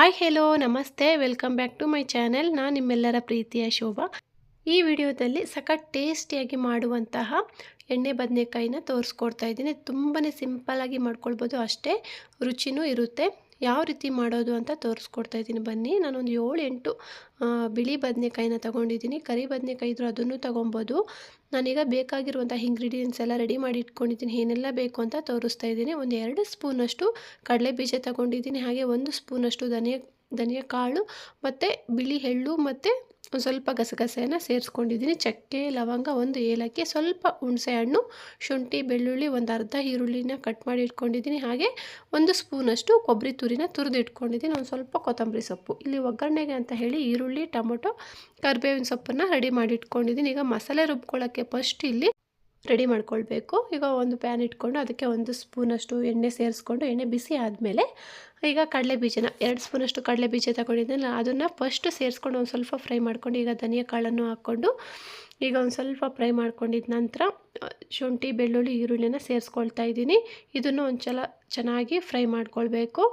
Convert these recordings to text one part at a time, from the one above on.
Hi hello ನಮಸ್ತೆ. Welcome back to my channel ನಾನು ನಿಮ್ಮೆಲ್ಲರ ಪ್ರೀತಿಯ ಶೋಭಾ. ಈ ವಿಡಿಯೋದಲ್ಲಿ ಸಖತ್ ಟೇಸ್ಟಿಯಾಗಿ ಮಾಡುವಂತಹ ಎಣ್ಣೆ ಬದನೆಕಾಯಿನ ತೋರಿಸ್ಕೊಡ್ತಾ ಇದ್ದೀನಿ. ತುಂಬಾ ಸಿಂಪಲ್ಲಾಗಿ ಮಾಡ್ಕೊಳ್ಬೋದು ಅಷ್ಟೇ. ರುಚಿನೂ ಇರುತ್ತೆ. ಯಾವ ರೀತಿ ಮಾಡೋದು ಅಂತ ತೋರಿಸ್ಕೊಡ್ತಾ ಇದ್ದೀನಿ. ಬನ್ನಿ, ನಾನೊಂದು ಏಳು ಎಂಟು ಬಿಳಿ ಬದನೆಕಾಯಿನ ತೊಗೊಂಡಿದ್ದೀನಿ. ಕರಿ ಬದನೆಕಾಯಿ ಇದ್ರೂ ಅದನ್ನು ತೊಗೊಬೋದು. ನಾನೀಗ ಬೇಕಾಗಿರುವಂಥ ಇಂಗ್ರೀಡಿಯೆಂಟ್ಸ್ ಎಲ್ಲ ರೆಡಿ ಮಾಡಿ ಇಟ್ಕೊಂಡಿದ್ದೀನಿ. ಏನೆಲ್ಲ ಬೇಕು ಅಂತ ತೋರಿಸ್ತಾ ಇದ್ದೀನಿ. ಒಂದು ಎರಡು ಸ್ಪೂನಷ್ಟು ಕಡಲೆ ಬೀಜ ತೊಗೊಂಡಿದ್ದೀನಿ. ಹಾಗೆ ಒಂದು ಸ್ಪೂನಷ್ಟು ಧನಿಯ ಧನಿಯ ಕಾಳು, ಮತ್ತು ಬಿಳಿ ಎಳ್ಳು, ಮತ್ತು ಸ್ವಲ್ಪ ಗಸಗಸೆಯನ್ನು ಸೇರಿಸ್ಕೊಂಡಿದ್ದೀನಿ. ಚಕ್ಕೆ, ಲವಂಗ ಒಂದು ಏಲಕ್ಕಿ, ಸ್ವಲ್ಪ ಹುಣಸೆ ಹಣ್ಣು, ಶುಂಠಿ, ಬೆಳ್ಳುಳ್ಳಿ ಒಂದು ಅರ್ಧ ಈರುಳ್ಳಿನ ಕಟ್ ಮಾಡಿ ಇಟ್ಕೊಂಡಿದ್ದೀನಿ. ಹಾಗೆ ಒಂದು ಸ್ಪೂನಷ್ಟು ಕೊಬ್ಬರಿ ತುರಿನ ತುರಿದು ಇಟ್ಕೊಂಡಿದ್ದೀನಿ. ಒಂದು ಸ್ವಲ್ಪ ಕೊತ್ತಂಬರಿ ಸೊಪ್ಪು. ಇಲ್ಲಿ ಒಗ್ಗರಣೆಗೆ ಅಂತ ಹೇಳಿ ಈರುಳ್ಳಿ, ಟೊಮೊಟೊ, ಕರಿಬೇವಿನ ಸೊಪ್ಪನ್ನು ರೆಡಿ ಮಾಡಿ ಇಟ್ಕೊಂಡಿದ್ದೀನಿ. ಈಗ ಮಸಾಲೆ ರುಬ್ಕೊಳ್ಳೋಕ್ಕೆ ಫಸ್ಟ್ ಇಲ್ಲಿ ರೆಡಿ ಮಾಡ್ಕೊಳ್ಬೇಕು. ಈಗ ಒಂದು ಪ್ಯಾನ್ ಇಟ್ಕೊಂಡು ಅದಕ್ಕೆ ಒಂದು ಸ್ಪೂನಷ್ಟು ಎಣ್ಣೆ ಸೇರಿಸ್ಕೊಂಡು ಎಣ್ಣೆ ಬಿಸಿ ಆದಮೇಲೆ ಈಗ ಕಡಲೆ ಬೀಜನ, ಎರಡು ಸ್ಪೂನಷ್ಟು ಕಡಲೆ ಬೀಜ ತಗೊಂಡಿದ್ದೆನಲ್ಲ, ಅದನ್ನು ಫಸ್ಟ್ ಸೇರಿಸ್ಕೊಂಡು ಒಂದು ಸ್ವಲ್ಪ ಫ್ರೈ ಮಾಡ್ಕೊಂಡು ಈಗ ಧನಿಯಾ ಕಾಳನ್ನು ಹಾಕ್ಕೊಂಡು ಈಗ ಒಂದು ಸ್ವಲ್ಪ ಫ್ರೈ ಮಾಡ್ಕೊಂಡಿದ್ದ ನಂತರ ಶುಂಠಿ, ಬೆಳ್ಳುಳ್ಳಿ, ಈರುಳ್ಳಿನ ಸೇರಿಸ್ಕೊಳ್ತಾ ಇದ್ದೀನಿ. ಇದನ್ನು ಒಂದು ಚೆನ್ನಾಗಿ ಫ್ರೈ ಮಾಡ್ಕೊಳ್ಬೇಕು.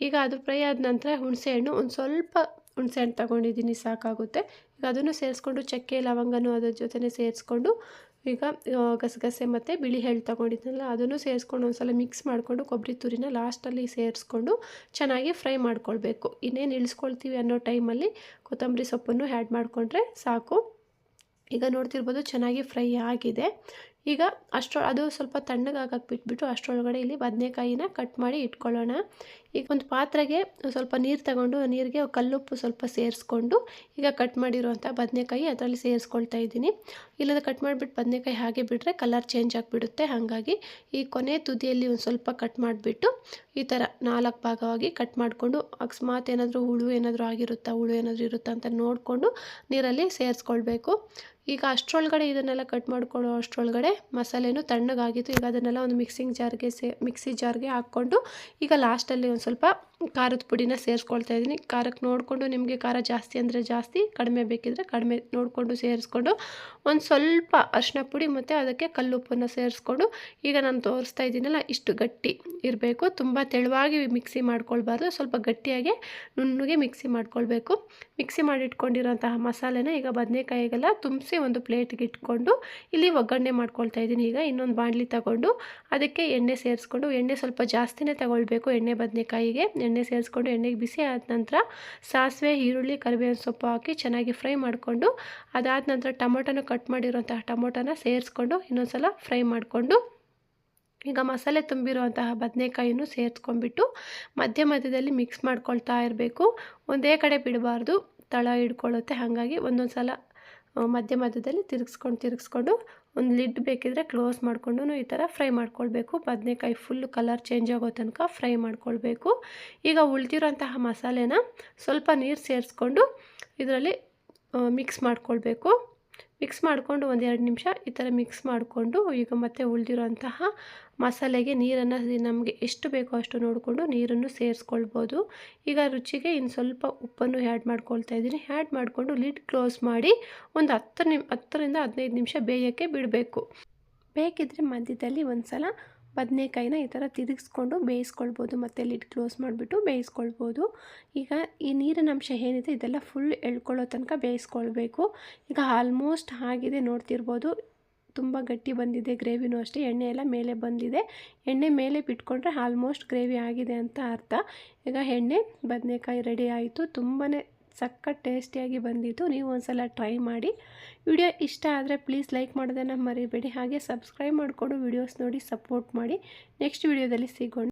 ಈಗ ಅದು ಫ್ರೈ ಆದ ನಂತರ ಹುಣಸೆಹಣ್ಣು ಒಂದು ಸ್ವಲ್ಪ ಹುಣಸೆಹಣ್ಣು ತಗೊಂಡಿದ್ದೀನಿ, ಸಾಕಾಗುತ್ತೆ. ಅದನ್ನು ಸೇರಿಸ್ಕೊಂಡು ಚಕ್ಕೆ, ಲವಂಗನೂ ಅದ್ರ ಜೊತೆ ಸೇರಿಸ್ಕೊಂಡು ಈಗ ಗಸಗಸೆ ಮತ್ತು ಬಿಳಿ ಎಳ್ಳು ತೊಗೊಂಡಿದ್ನಲ್ಲ, ಅದನ್ನು ಸೇರಿಸ್ಕೊಂಡು ಒಂದು ಸಲ ಮಿಕ್ಸ್ ಮಾಡಿಕೊಂಡು ಕೊಬ್ಬರಿ ತುರಿನ ಲಾಸ್ಟಲ್ಲಿ ಸೇರಿಸ್ಕೊಂಡು ಚೆನ್ನಾಗಿ ಫ್ರೈ ಮಾಡ್ಕೊಳ್ಬೇಕು. ಇನ್ನೇನು ಇಳಿಸ್ಕೊಳ್ತೀವಿ ಅನ್ನೋ ಟೈಮಲ್ಲಿ ಕೊತ್ತಂಬರಿ ಸೊಪ್ಪನ್ನು ಆ್ಯಡ್ ಮಾಡಿಕೊಂಡ್ರೆ ಸಾಕು. ಈಗ ನೋಡ್ತಿರ್ಬೋದು ಚೆನ್ನಾಗಿ ಫ್ರೈ ಆಗಿದೆ. ಈಗ ಅಷ್ಟರ ಅದು ಸ್ವಲ್ಪ ತಣ್ಣಗಾಗಕ್ಕೆ ಬಿಟ್ಬಿಟ್ಟು ಅಷ್ಟರೊಳಗಡೆ ಇಲ್ಲಿ ಬದನೆಕಾಯಿನ ಕಟ್ ಮಾಡಿ ಇಟ್ಕೊಳ್ಳೋಣ. ಈಗ ಒಂದು ಪಾತ್ರೆಗೆ ಸ್ವಲ್ಪ ನೀರು ತಗೊಂಡು ನೀರಿಗೆ ಕಲ್ಲುಪ್ಪು ಸ್ವಲ್ಪ ಸೇರಿಸ್ಕೊಂಡು ಈಗ ಕಟ್ ಮಾಡಿರುವಂಥ ಬದನೆಕಾಯಿ ಅದರಲ್ಲಿ ಸೇರಿಸ್ಕೊಳ್ತಾ ಇದ್ದೀನಿ. ಇಲ್ಲದ ಕಟ್ ಮಾಡಿಬಿಟ್ಟು ಬದನೆಕಾಯಿ ಹಾಗೆ ಬಿಟ್ಟರೆ ಕಲರ್ ಚೇಂಜ್ ಆಗಿಬಿಡುತ್ತೆ. ಹಾಗಾಗಿ ಈ ಕೊನೆ ತುದಿಯಲ್ಲಿ ಒಂದು ಸ್ವಲ್ಪ ಕಟ್ ಮಾಡಿಬಿಟ್ಟು ಈ ಥರ ನಾಲ್ಕು ಭಾಗವಾಗಿ ಕಟ್ ಮಾಡಿಕೊಂಡು ಅಕಸ್ಮಾತ್ ಏನಾದರೂ ಹುಳು ಏನಾದರೂ ಆಗಿರುತ್ತಾ, ಹುಳು ಏನಾದರೂ ಇರುತ್ತಾ ಅಂತ ನೋಡಿಕೊಂಡು ನೀರಲ್ಲಿ ಸೇರಿಸ್ಕೊಳ್ಬೇಕು. ಈಗ ಅಷ್ಟರೊಳಗಡೆ ಇದನ್ನೆಲ್ಲ ಕಟ್ ಮಾಡ್ಕೊಳ್ಳೋ ಅಷ್ಟರೊಳಗಡೆ ಮಸಾಲೆನೂ ತಣ್ಣಗಾಗಿತ್ತು ಈಗ ಅದನ್ನೆಲ್ಲ ಒಂದು ಮಿಕ್ಸಿಂಗ್ ಜಾರ್ಗೆ ಸೇ ಮಿಕ್ಸಿ ಜಾರ್ಗೆ ಹಾಕ್ಕೊಂಡು ಈಗ ಲಾಸ್ಟಲ್ಲಿ ಒಂದು ಸ್ವಲ್ಪ ಖಾರದ ಪುಡಿನ ಸೇರಿಸ್ಕೊಳ್ತಾ ಇದ್ದೀನಿ. ಖಾರಕ್ಕೆ ನೋಡಿಕೊಂಡು ನಿಮಗೆ ಖಾರ ಜಾಸ್ತಿ ಅಂದರೆ ಜಾಸ್ತಿ, ಕಡಿಮೆ ಬೇಕಿದ್ರೆ ಕಡಿಮೆ ನೋಡಿಕೊಂಡು ಸೇರಿಸ್ಕೊಂಡು ಒಂದು ಸ್ವಲ್ಪ ಅರಿಶಿನ ಪುಡಿ ಮತ್ತು ಅದಕ್ಕೆ ಕಲ್ಲುಪ್ಪನ್ನು ಸೇರಿಸ್ಕೊಂಡು ಈಗ ನಾನು ತೋರಿಸ್ತಾ ಇದ್ದೀನಲ್ಲ, ಇಷ್ಟು ಗಟ್ಟಿ ಇರಬೇಕು. ತುಂಬ ತೆಳುವಾಗಿ ಮಿಕ್ಸಿ ಮಾಡ್ಕೊಳ್ಬಾರ್ದು. ಸ್ವಲ್ಪ ಗಟ್ಟಿಯಾಗಿ ನುಣ್ಣಗೆ ಮಿಕ್ಸಿ ಮಾಡ್ಕೊಳ್ಬೇಕು. ಮಿಕ್ಸಿ ಮಾಡಿಟ್ಕೊಂಡಿರೋಂತಹ ಮಸಾಲೆನ ಈಗ ಬದನೆಕಾಯಿಗೆಲ್ಲ ತುಂಬಿಸಿ ಒಂದು ಪ್ಲೇಟ್ಗೆ ಇಟ್ಕೊಂಡು ಇಲ್ಲಿ ಒಗ್ಗರಣೆ ಮಾಡ್ಕೊಳ್ತಾ ಇದ್ದೀನಿ. ಈಗ ಇನ್ನೊಂದು ಬಾಣಲಿ ತಗೊಂಡು ಅದಕ್ಕೆ ಎಣ್ಣೆ ಸೇರಿಸ್ಕೊಂಡು, ಎಣ್ಣೆ ಸ್ವಲ್ಪ ಜಾಸ್ತಿನೇ ತಗೊಳ್ಬೇಕು ಎಣ್ಣೆ ಬದನೆಕಾಯಿಗೆ. ಎಣ್ಣೆ ಸೇರಿಸ್ಕೊಂಡು ಎಣ್ಣೆಗೆ ಬಿಸಿ ಆದ ನಂತರ ಸಾಸಿವೆ, ಈರುಳ್ಳಿ, ಕರಿಬೇವಿನ ಸೊಪ್ಪು ಹಾಕಿ ಚೆನ್ನಾಗಿ ಫ್ರೈ ಮಾಡಿಕೊಂಡು ಅದಾದ ನಂತರ ಟೊಮೊಟೊನ ಕಟ್ ಮಾಡಿರೋಂತಹ ಟೊಮೊಟೊನ ಸೇರಿಸ್ಕೊಂಡು ಇನ್ನೊಂದು ಸಲ ಫ್ರೈ ಮಾಡಿಕೊಂಡು ಈಗ ಮಸಾಲೆ ತುಂಬಿರುವಂತಹ ಬದನೆಕಾಯಿನೂ ಸೇರಿಸ್ಕೊಂಡ್ಬಿಟ್ಟು ಮಧ್ಯ ಮಧ್ಯದಲ್ಲಿ ಮಿಕ್ಸ್ ಮಾಡ್ಕೊಳ್ತಾ ಇರಬೇಕು. ಒಂದೇ ಕಡೆ ಬಿಡಬಾರ್ದು, ತಳ ಹಿಡ್ಕೊಳ್ಳುತ್ತೆ. ಹಾಗಾಗಿ ಒಂದೊಂದು ಸಲ ಮಧ್ಯ ಮಧ್ಯದಲ್ಲಿ ತಿರುಗಿಸ್ಕೊಂಡು ತಿರುಗಿಸ್ಕೊಂಡು ಒಂದು ಲಿಡ್ ಬೇಕಿದ್ರೆ ಕ್ಲೋಸ್ ಮಾಡಿಕೊಂಡು ಈ ಥರ ಫ್ರೈ ಮಾಡ್ಕೊಳ್ಬೇಕು. ಬದನೆಕಾಯಿ ಫುಲ್ ಕಲರ್ ಚೇಂಜ್ ಆಗೋ ತನಕ ಫ್ರೈ ಮಾಡ್ಕೊಳ್ಬೇಕು. ಈಗ ಉಳಿದಿರೋಂತಹ ಮಸಾಲೆನ ಸ್ವಲ್ಪ ನೀರು ಸೇರಿಸ್ಕೊಂಡು ಇದರಲ್ಲಿ ಮಿಕ್ಸ್ ಮಾಡ್ಕೊಳ್ಬೇಕು. ಮಿಕ್ಸ್ ಮಾಡಿಕೊಂಡು ಒಂದೆರಡು ನಿಮಿಷ ಈ ಥರ ಮಿಕ್ಸ್ ಮಾಡಿಕೊಂಡು ಈಗ ಮತ್ತೆ ಉಳಿದಿರೋಂತಹ ಮಸಾಲೆಗೆ ನೀರನ್ನು ನಮಗೆ ಎಷ್ಟು ಬೇಕೋ ಅಷ್ಟು ನೋಡಿಕೊಂಡು ನೀರನ್ನು ಸೇರಿಸ್ಕೊಳ್ಬೋದು. ಈಗ ರುಚಿಗೆ ಇನ್ನು ಸ್ವಲ್ಪ ಉಪ್ಪನ್ನು ಆ್ಯಡ್ ಮಾಡ್ಕೊಳ್ತಾ ಇದ್ದೀನಿ. ಆ್ಯಡ್ ಮಾಡಿಕೊಂಡು ಲಿಡ್ ಕ್ಲೋಸ್ ಮಾಡಿ ಒಂದು ಹತ್ತು ನಿಮ್ ಹತ್ತರಿಂದ ಹದಿನೈದು ನಿಮಿಷ ಬೇಯೋಕ್ಕೆ ಬಿಡಬೇಕು. ಬೇಕಿದ್ದರೆ ಮಧ್ಯದಲ್ಲಿ ಒಂದು ಸಲ ಬದನೆಕಾಯಿನ ಈ ಥರ ತಿರುಗಿಸ್ಕೊಂಡು ಬೇಯಿಸ್ಕೊಳ್ಬೋದು ಮತ್ತು ಲಿಡ್ ಕ್ಲೋಸ್ ಮಾಡಿಬಿಟ್ಟು ಬೇಯಿಸ್ಕೊಳ್ಬೋದು. ಈಗ ಈ ನೀರಿನ ಅಂಶ ಏನಿದೆ ಇದೆಲ್ಲ ಫುಲ್ ಎಳ್ಕೊಳ್ಳೋ ತನಕ ಬೇಯಿಸ್ಕೊಳ್ಬೇಕು. ಈಗ ಆಲ್ಮೋಸ್ಟ್ ಆಗಿದೆ ನೋಡ್ತಿರ್ಬೋದು. ತುಂಬ ಗಟ್ಟಿ ಬಂದಿದೆ, ಗ್ರೇವಿನೂ ಅಷ್ಟೇ, ಎಣ್ಣೆ ಎಲ್ಲ ಮೇಲೆ ಬಂದಿದೆ. ಎಣ್ಣೆ ಮೇಲೆ ಬಿಟ್ಕೊಂಡ್ರೆ ಆಲ್ಮೋಸ್ಟ್ ಗ್ರೇವಿ ಆಗಿದೆ ಅಂತ ಅರ್ಥ. ಈಗ ಎಣ್ಣೆ, ಬದನೆಕಾಯಿ ರೆಡಿ ಆಯಿತು. ತುಂಬಾ ಸಕ್ಕ ಟೇಸ್ಟಿಯಾಗಿ ಬಂದಿತ್ತು ನೀವು ಒಂದ್ಸಲ ಟ್ರೈ ಮಾಡಿ. ವಿಡಿಯೋ ಇಷ್ಟ ಆದರೆ ಪ್ಲೀಸ್ ಲೈಕ್ ಮಾಡೋದನ್ನು ಮರಿಬೇಡಿ. ಹಾಗೆ ಸಬ್ಸ್ಕ್ರೈಬ್ ಮಾಡಿಕೊಂಡು ವಿಡಿಯೋಸ್ ನೋಡಿ, ಸಪೋರ್ಟ್ ಮಾಡಿ. ನೆಕ್ಸ್ಟ್ ವಿಡಿಯೋದಲ್ಲಿ ಸಿಗೋಣ.